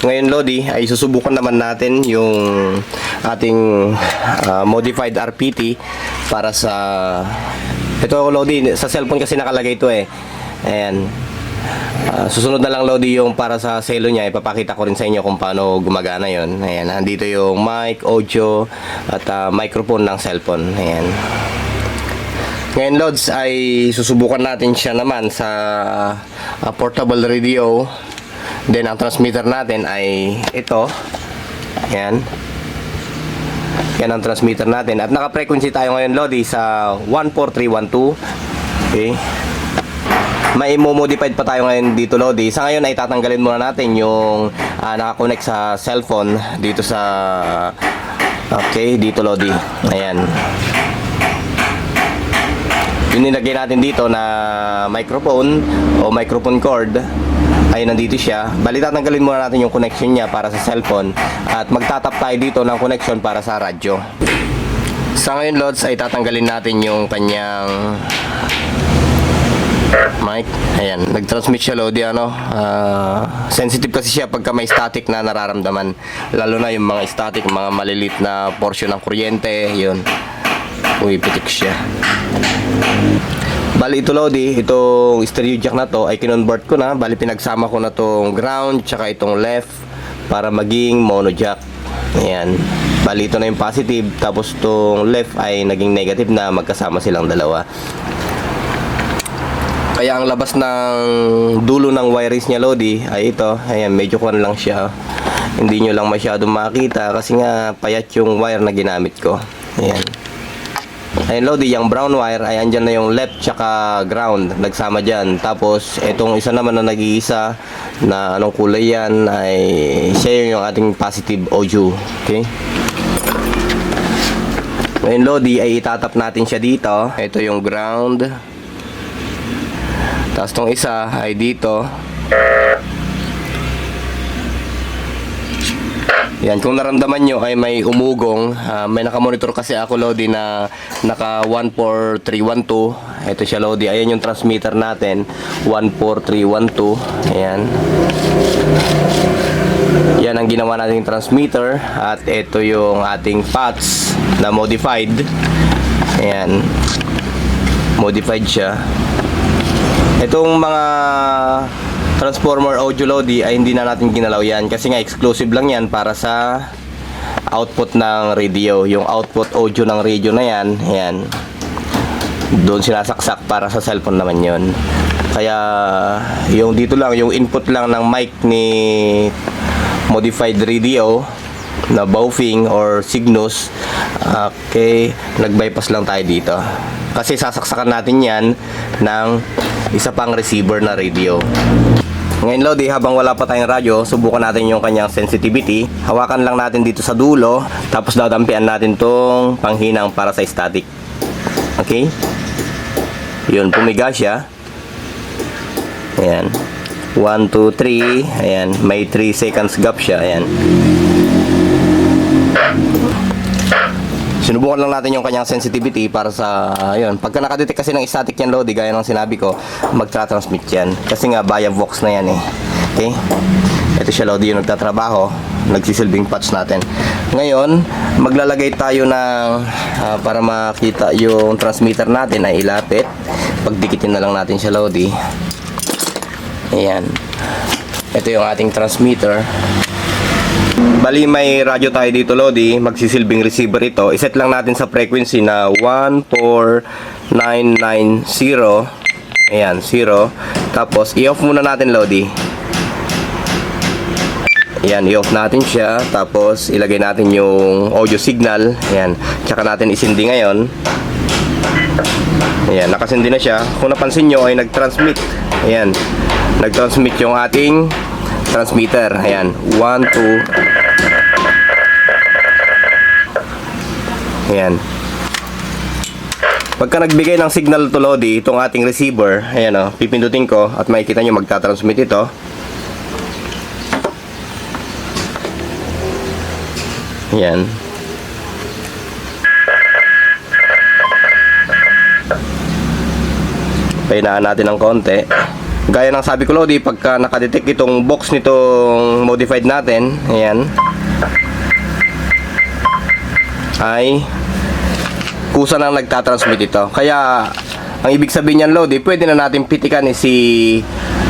Ngayon, Lodi, ay susubukan naman natin yung ating ah, modified RPT para sa... Ito, Lodi, sa cellphone kasi nakalagay ito eh. Ayan. Ah, susunod na lang, Lodi, yung para sa selo niya. Ipapakita ko rin sa inyo kung paano gumagana yon. Ayan, nandito yung mic, audio, at ah, microphone ng cellphone. Ayan. Ngayon, Lods, ay susubukan natin siya naman sa ah, portable radio. Then, ang transmitter natin ay ito. Ayan. Yan ang transmitter natin. At naka-frequency tayo ngayon, Lodi, sa 14312. Okay. May modified pa tayo ngayon dito, Lodi. Sa ngayon ay tatanggalin muna natin yung ah, nakakonect sa cellphone dito sa... Okay, dito, Lodi. Ayan. Yung nilagay natin dito na microphone o microphone cord ay nandito siya. Bali tatanggalin muna natin yung connection niya para sa cellphone at magtatap tayo dito ng connection para sa radyo. Sa ngayon, Lods, ay tatanggalin natin yung kanyang mic. Ayan, nag-transmit siya Lodi ano. ah, sensitive kasi siya pagka may static na nararamdaman. Lalo na yung mga static, mga malilit na portion ng kuryente, yun. Umipitik siya. Bali ito Lodi, itong stereo jack na to ay kinonvert ko na. Bali pinagsama ko na tong ground tsaka itong left para maging mono jack. Ayan. Bali ito na yung positive tapos itong left ay naging negative na magkasama silang dalawa. Kaya ang labas ng dulo ng wires niya Lodi ay ito. Ayan, medyo kuwan lang siya. Hindi nyo lang masyadong makita kasi nga payat yung wire na ginamit ko. Ayan. Ayun Lodi, yung brown wire ay andyan na yung left tsaka ground nagsama dyan. Tapos itong isa naman na nag-iisa na anong kulay yan ay siya yung, yung ating positive audio. Okay? Ngayon Lodi ay itatap natin siya dito. Ito yung ground. Tapos tong isa ay dito. Yan, kung naramdaman nyo ay may umugong, ah, may nakamonitor kasi ako Lodi na naka 14312. Ito siya Lodi, ayan yung transmitter natin, 14312. Ayan. Yan ang ginawa nating transmitter at ito yung ating PATS na modified. Ayan. Modified siya. Itong mga transformer audio Lodi ay hindi na natin ginalaw yan kasi nga exclusive lang yan para sa output ng radio. Yung output audio ng radio na yan, yan. Doon sinasaksak para sa cellphone naman yon. Kaya yung dito lang, yung input lang ng mic ni modified radio na Baofeng or Cygnus okay, nag-bypass lang tayo dito kasi sasaksakan natin yan ng isa pang receiver na radio ngayon Lodi, habang wala pa tayong radyo, subukan natin yung kanyang sensitivity. Hawakan lang natin dito sa dulo, tapos dadampian natin tong panghinang para sa static. Okay? Yun, pumiga siya. Ayan. 1, 2, 3. Ayan. May 3 seconds gap siya. Ayan. Sinubukan lang natin yung kanyang sensitivity para sa, ayun. Pagka nakadetect kasi ng static yan, Lodi, gaya ng sinabi ko, magtra-transmit yan. Kasi nga, via Vox na yan eh. Okay? Ito siya, Lodi, yung nagtatrabaho. Nagsisilbing patch natin. Ngayon, maglalagay tayo ng, ah, para makita yung transmitter natin ay ilapit. Pagdikitin na lang natin siya, Lodi. Ayan. Ito yung ating transmitter. Bali may radyo tayo dito Lodi, magsisilbing receiver ito. Iset lang natin sa frequency na 14990. Ayan, 0. Tapos i-off muna natin Lodi. Ayan, i-off natin siya. Tapos ilagay natin yung audio signal. Ayan, tsaka natin isindi ngayon. Ayan, nakasindi na siya. Kung napansin nyo ay nag-transmit. Ayan, nag-transmit yung ating transmitter. Ayan, 1, 2, Ayan. Pagka nagbigay ng signal to Lodi, itong ating receiver, ayan o, pipindutin ko at makikita nyo magtatransmit ito. Ayan. Pahinaan natin ng konti. Gaya ng sabi ko Lodi, pagka nakadetect itong box nitong modified natin, ayan, ay kusa nang nagtatransmit ito. Kaya, ang ibig sabihin niyan Lodi, pwede na natin pitikan ni si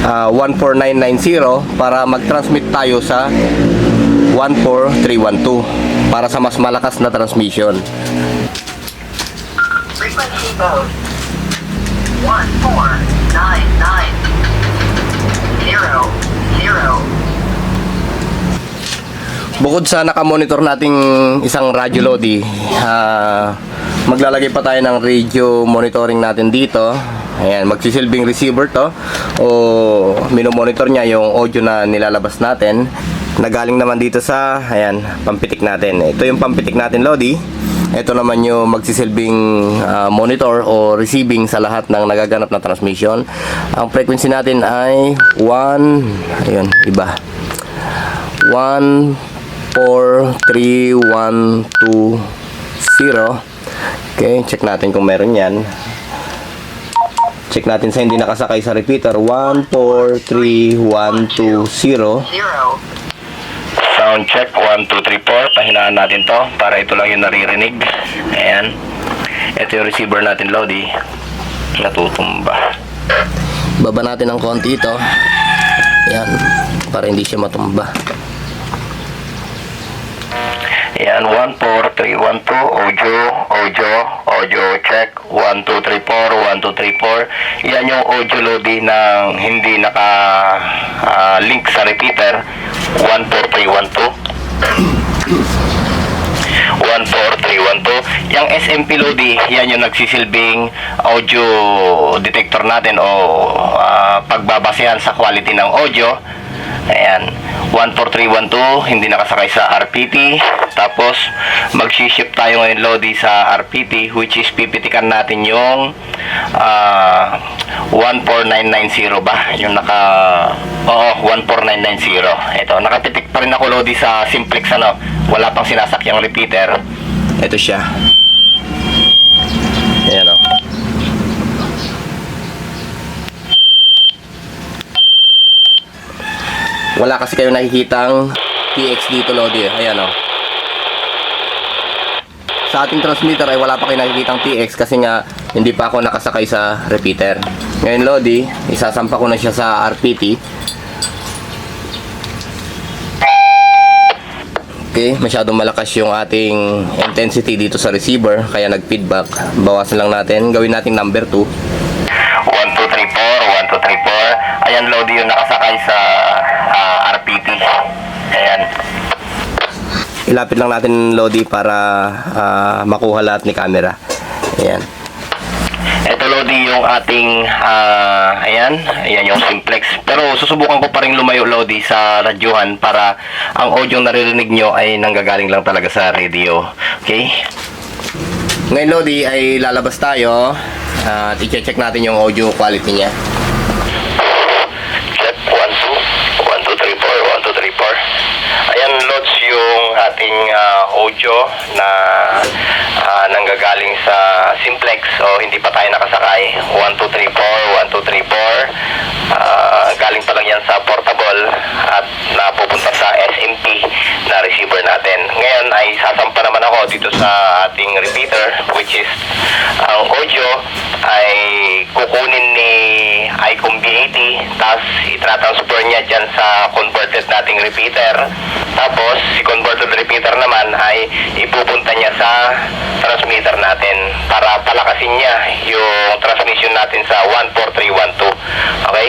ah, 14990 para mag-transmit tayo sa 14312 para sa mas malakas na transmission. Frequency mode. One four nine nine zero zero. Bukod sa nakamonitor nating isang radyo Lodi, ah, maglalagay pa tayo ng radio monitoring natin dito. Ayan, magsisilbing receiver to o minomonitor niya yung audio na nilalabas natin. Nagaling naman dito sa, ayan, pampitik natin. Ito yung pampitik natin Lodi. Ito naman yung magsisilbing ah, monitor o receiving sa lahat ng nagaganap na transmission. Ang frequency natin ay 1, ayun, iba. 1 4 3 1 2 0 Okay, check natin kung meron yan. Check natin sa hindi nakasakay sa repeater. 1 4 3 1 2 0 Zero. Sound check 1 2 3 4. Pahinaan natin to para ito lang yung naririnig. Ayan. Ito yung receiver natin, Lodi. Natutumba. Baba natin ng konti ito. Ayan. Para hindi siya matumba. Yan, 1, 4, 3, 1, 2, audio, audio, audio, check, 1, 2, 3, 4, 1, 2, 3, 4. Yan yung audio loading ng hindi naka ah, link sa repeater, 1, 4, 3, 1, 2. 14312. Yung SMP Lodi, yan yung nagsisilbing audio detector natin o ah, pagbabasehan sa quality ng audio. Ayan, 14312, hindi nakasakay sa RPT. Tapos, mag-ship tayo ngayon Lodi sa RPT, which is pipitikan natin yung ah, 14990 ba? Yung naka, oo, 14990. Ito, nakapitik pa rin ako Lodi sa simplex ano, wala pang sinasakyang repeater. Ito siya. Ayan o. Wala kasi kayo nakikitang TX dito, Lodi. Ayan o. Sa ating transmitter ay wala pa kayo nakikitang TX kasi nga hindi pa ako nakasakay sa repeater. Ngayon, Lodi, isasampa ko na siya sa RPT. Okay, masyadong malakas yung ating intensity dito sa receiver kaya nag-feedback. Bawasan lang natin. Gawin natin number 2. 1, 2, 3, 4. 1, 2, 3, 4. Ayan, Lodi yung nakasakay sa ah, RPT. Ayan. Ilapit lang natin Lodi para ah, makuha lahat ni camera. Ayan. Ito Lodi yung ating ah, ayan, ayan yung simplex. Pero susubukan ko pa rin lumayo Lodi sa radyohan para ang audio na naririnig nyo ay nanggagaling lang talaga sa radio. Okay? Ngayon Lodi ay lalabas tayo at i-check natin yung audio quality niya. Check 1 2 1 2 3 4 1 2 3 4. Ayan loads yung ah, audio na ah, nanggagaling sa simplex. So hindi pa tayo nakasakay. 1 2 3 4 1 2 3 4 Ah, galing pa lang yan sa portable at napupunta sa SMP na receiver natin. Ngayon ay sasampa naman ako dito sa ating repeater which is ang audio ay kukunin ni Icom B80 tapos itratransfer niya dyan sa converted nating repeater. Tapos si converted repeater naman ay ipupunta niya sa transmitter natin para palakasin niya yung transmission natin sa 14312 okay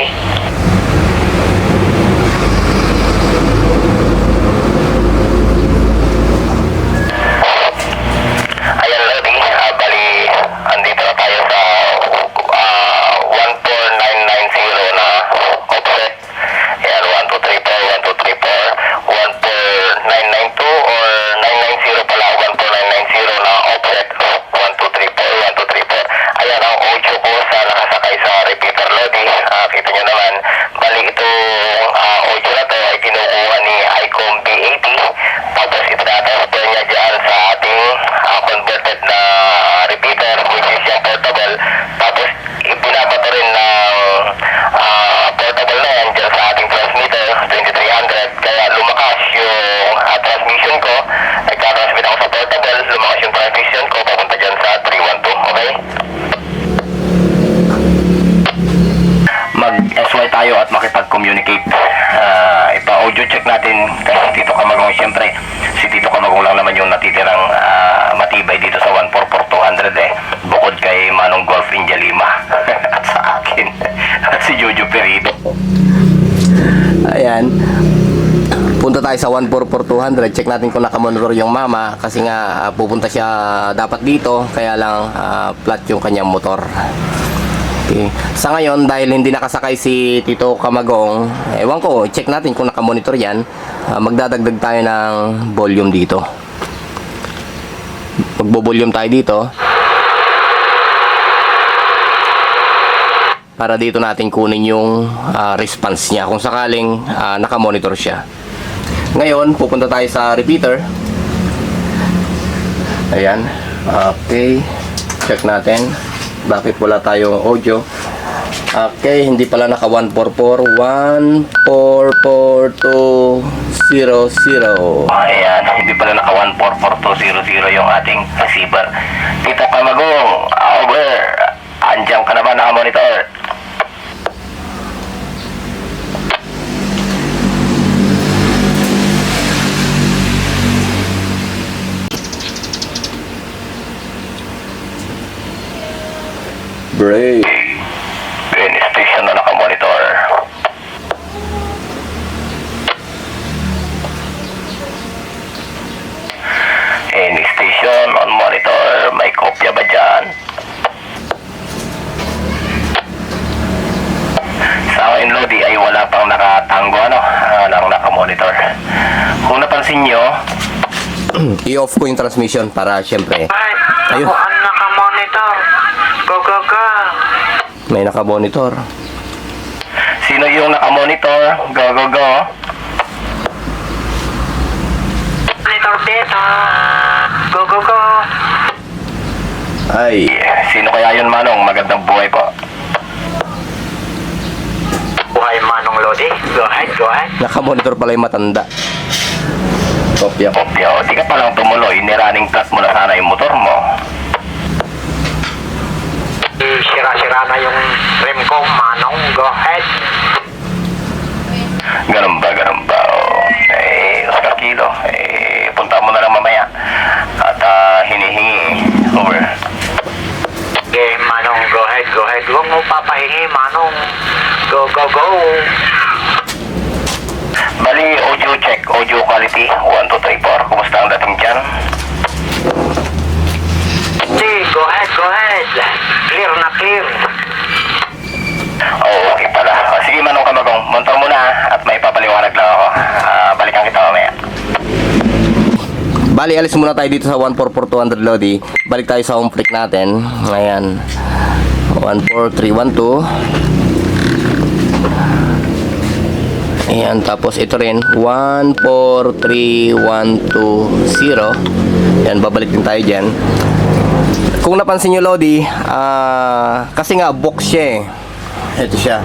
i-check natin kay Tito Kamagong. Siyempre, si Tito Kamagong lang naman yung natitirang uh, matibay dito sa 144-200 eh. Bukod kay Manong Golf India Lima at sa akin at si Jojo Perido. Ayan. Punta tayo sa 144-200. Check natin kung nakamonitor yung mama kasi nga uh, pupunta siya dapat dito kaya lang uh, flat yung kanyang motor. Okay. Sa ngayon, dahil hindi nakasakay si Tito Kamagong, ewan ko, check natin kung nakamonitor yan. Uh, magdadagdag tayo ng volume dito. Magbo-volume tayo dito. Para dito natin kunin yung uh, response niya kung sakaling uh, nakamonitor siya. Ngayon, pupunta tayo sa repeater. Ayan. Okay. Check natin bakit wala tayong audio? Okay hindi pala naka 144 144200 ayan hindi pala naka 144200 yung ating receiver. Kita pamagong over andyan ka naman nakamonitor? Brave. Green station na nakamonitor. Any station on monitor, may kopya ba dyan? Sa akin, Lodi, ay wala pang nakatango, ano? Ah, Walang nakamonitor. Kung napansin nyo, i-off ko yung transmission para syempre. Ayun. Ano nakamonitor? Sino yung nakamonitor? Go, go, go. Monitor beta. Go, go, go. Ay. Sino kaya yun, Manong? Magandang buhay po. Buhay, Manong Lodi. Go ahead, go ahead. Nakamonitor pala yung matanda. Kopya. Kopya. O, di ka palang tumuloy. Niraning plus mo na sana yung motor mo sira-sira na yung rim ko, manong, go ahead. Ganun ba, ganun ba? Oh. Eh, Oscar Kilo, eh, punta mo na lang mamaya. At uh, hinihingi, over. Sige, okay, manong, go ahead, go ahead. Huwag mo papahingi, manong. Go, go, go. Bali, audio check, audio quality, 1, 2, 3, 4. Kumusta ang dating dyan? Muntor muna at may papaliwanag lang ako. Uh, balikan kita mamaya. Bali, alis muna tayo dito sa 144-200 Lodi. Balik tayo sa home flick natin. Ayan. 14312. Ayan, tapos ito rin. 143120. Ayan, babalik din tayo dyan. Kung napansin nyo, Lodi, uh, kasi nga box siya eh. Ito siya.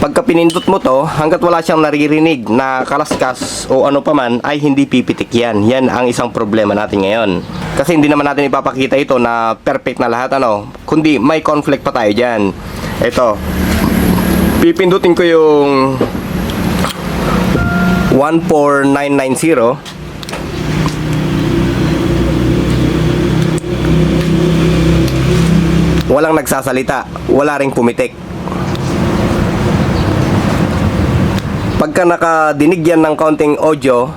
Pagka pinindot mo to, hanggat wala siyang naririnig na kalaskas o ano pa man, ay hindi pipitik yan. Yan ang isang problema natin ngayon. Kasi hindi naman natin ipapakita ito na perfect na lahat, ano. Kundi may conflict pa tayo dyan. Ito. Pipindutin ko yung 14990 walang nagsasalita, wala ring pumitik. Pagka nakadinig yan ng counting audio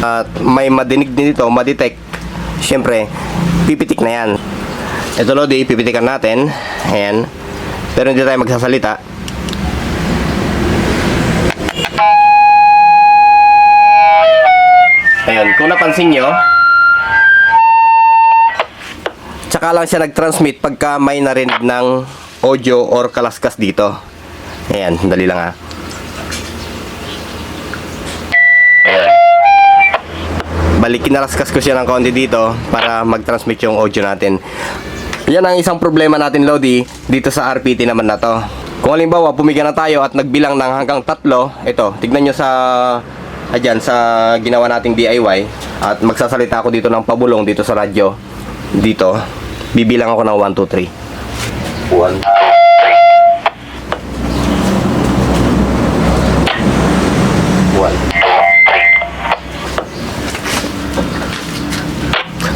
at may madinig din dito, madetect, syempre, pipitik na yan. Ito Lodi, pipitikan natin. Ayan. Pero hindi tayo magsasalita. Ayan, kung napansin nyo, tsaka lang siya nag-transmit pagka may narinig ng audio or kalaskas dito. Ayan, dali lang ha. Bali, kinaraskas ko siya ng konti dito para mag-transmit yung audio natin. Yan ang isang problema natin, Lodi, dito sa RPT naman na to. Kung halimbawa, pumiga na tayo at nagbilang ng hanggang tatlo, ito, tignan nyo sa ayan sa ginawa nating DIY at magsasalita ako dito ng pabulong dito sa radyo dito bibilang ako ng 1 2 3 1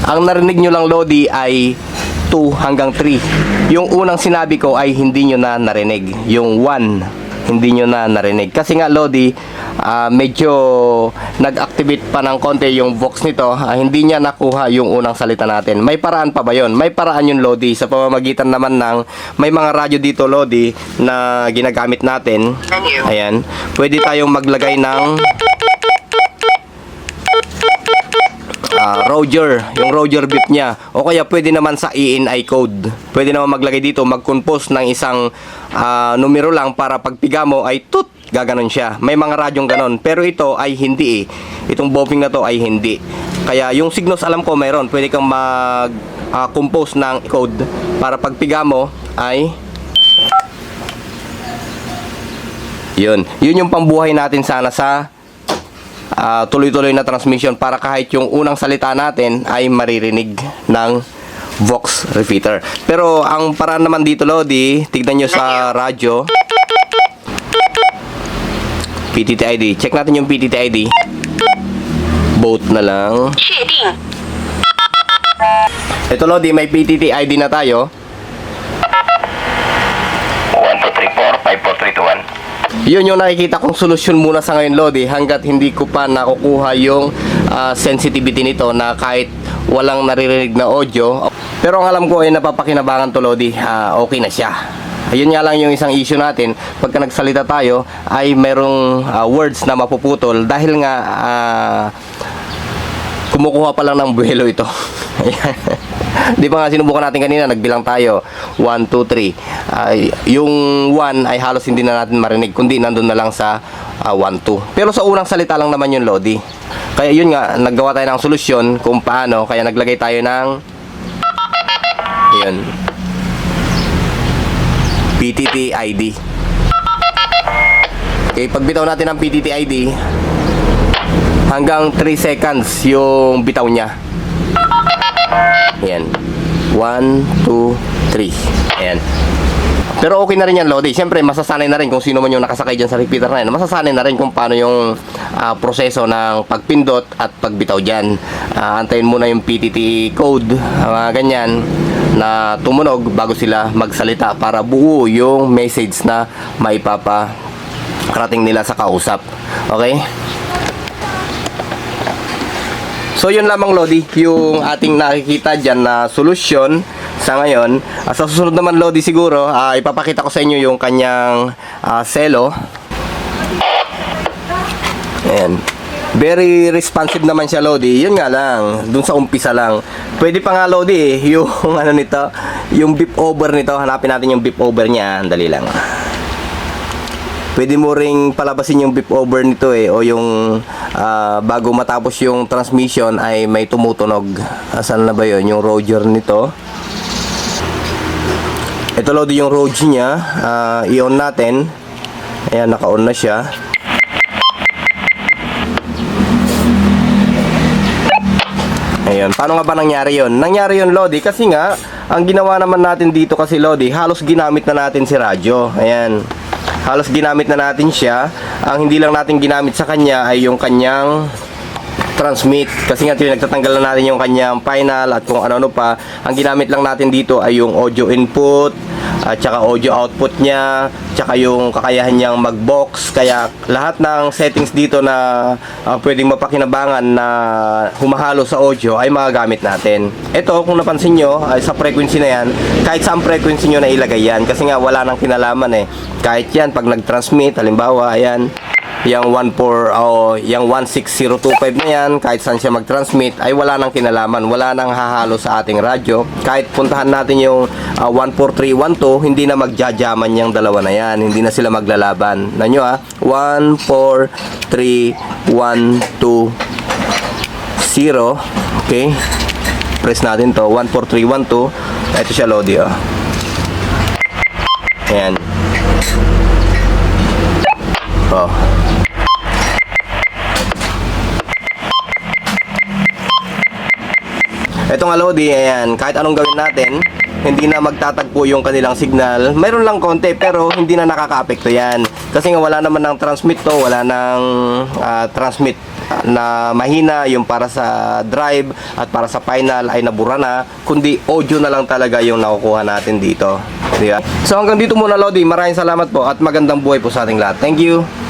Ang narinig nyo lang, Lodi, ay 2 hanggang 3. Yung unang sinabi ko ay hindi nyo na narinig. Yung 1, hindi nyo na narinig. Kasi nga, Lodi, ah, medyo nag-activate pa ng konti yung vox nito. Ah, hindi niya nakuha yung unang salita natin. May paraan pa ba yon? May paraan yun, Lodi. Sa pamamagitan naman ng may mga radyo dito, Lodi, na ginagamit natin. Ayan. Pwede tayong maglagay ng ah, Roger, yung Roger bit niya. O kaya pwede naman sa ENI code. Pwede naman maglagay dito, mag-compose ng isang ah, numero lang para pagpiga mo ay tut, gaganon siya. May mga radyong ganon. Pero ito ay hindi eh. Itong bopping na to ay hindi. Kaya yung Signos alam ko mayroon. Pwede kang mag-compose ng code para pagpiga mo ay yun. Yun yung pambuhay natin sana sa ah, tuloy-tuloy na transmission para kahit yung unang salita natin ay maririnig ng Vox repeater. Pero ang paraan naman dito, Lodi, tignan nyo sa radyo. PTTID. Check natin yung PTTID. Both na lang. Ito, Lodi, may PTTID na tayo. 1, 2, 3, 4, 5, 4, 3, 2, 1. Yun yung nakikita kong solusyon muna sa ngayon, Lodi, hanggat hindi ko pa nakukuha yung ah, sensitivity nito na kahit walang naririnig na audio. Pero ang alam ko ay napapakinabangan to, Lodi, ah, okay na siya. Ayun nga lang yung isang issue natin, pagka nagsalita tayo, ay merong ah, words na mapuputol dahil nga ah, kumukuha pa lang ng buhelo ito. Di ba nga sinubukan natin kanina, nagbilang tayo. 1, 2, 3. Ay, yung 1 ay halos hindi na natin marinig, kundi nandun na lang sa 1, 2. Pero sa unang salita lang naman yung Lodi. Kaya yun nga, naggawa tayo ng solusyon kung paano. Kaya naglagay tayo ng yun. PTT ID. Okay, pagbitaw natin ng PTT ID, hanggang 3 seconds yung bitaw niya. Ayan. 1, 2, 3. Ayan. Pero okay na rin yan, Lodi. Siyempre, masasanay na rin kung sino man yung nakasakay dyan sa repeater na yan. Masasanay na rin kung paano yung ah, proseso ng pagpindot at pagbitaw dyan. Ah, antayin muna yung PTT code, mga ganyan, na tumunog bago sila magsalita para buo yung message na maipapa karating nila sa kausap. Okay? So yun lamang Lodi, yung ating nakikita dyan na solusyon sa ngayon. Ah, sa susunod naman Lodi siguro, ah, ipapakita ko sa inyo yung kanyang ah, selo. Ayan. Very responsive naman siya Lodi. Yun nga lang, dun sa umpisa lang. Pwede pa nga Lodi yung ano nito, yung beep over nito. Hanapin natin yung beep over niya. Dali lang. Pwede mo ring palabasin yung beep over nito eh o yung ah, bago matapos yung transmission ay may tumutunog. Asan na ba yun? Yung Roger nito. Ito Lodi yung Roger niya. Ah, i-on natin. Ayan, naka-on na siya. Ayun, paano nga ba nangyari yon? Nangyari yon Lodi kasi nga ang ginawa naman natin dito kasi Lodi, halos ginamit na natin si radyo. Ayan. Halos ginamit na natin siya. Ang hindi lang natin ginamit sa kanya ay yung kanyang transmit. Kasi nga nagtatanggal na natin yung kanyang final at kung ano-ano pa. Ang ginamit lang natin dito ay yung audio input at saka audio output niya tsaka yung kakayahan niyang mag-box. Kaya lahat ng settings dito na ah, pwedeng mapakinabangan na humahalo sa audio ay magagamit natin. Ito kung napansin nyo ay sa frequency na yan kahit saan frequency nyo na ilagay yan. Kasi nga wala nang kinalaman eh. Kahit yan pag nag-transmit halimbawa ayan yung 14 o yung 16025 na yan kahit saan siya mag-transmit ay wala nang kinalaman wala nang hahalo sa ating radyo. Kahit puntahan natin yung ah, 14312 hindi na magjajaman yung dalawa na yan hindi na sila maglalaban. Na nyo ah 14312 0 okay. Press natin to 14312 ito siya Lodi oh. Ayan oh Ito nga Lodi, ayan, kahit anong gawin natin, hindi na magtatagpo yung kanilang signal. Mayroon lang konti pero hindi na nakakaapekto yan. Kasi nga wala naman ng transmit to, wala ng ah, transmit na mahina, yung para sa drive at para sa final ay nabura na, kundi audio na lang talaga yung nakukuha natin dito. Di? So hanggang dito muna Lodi, maraming salamat po at magandang buhay po sa ating lahat. Thank you!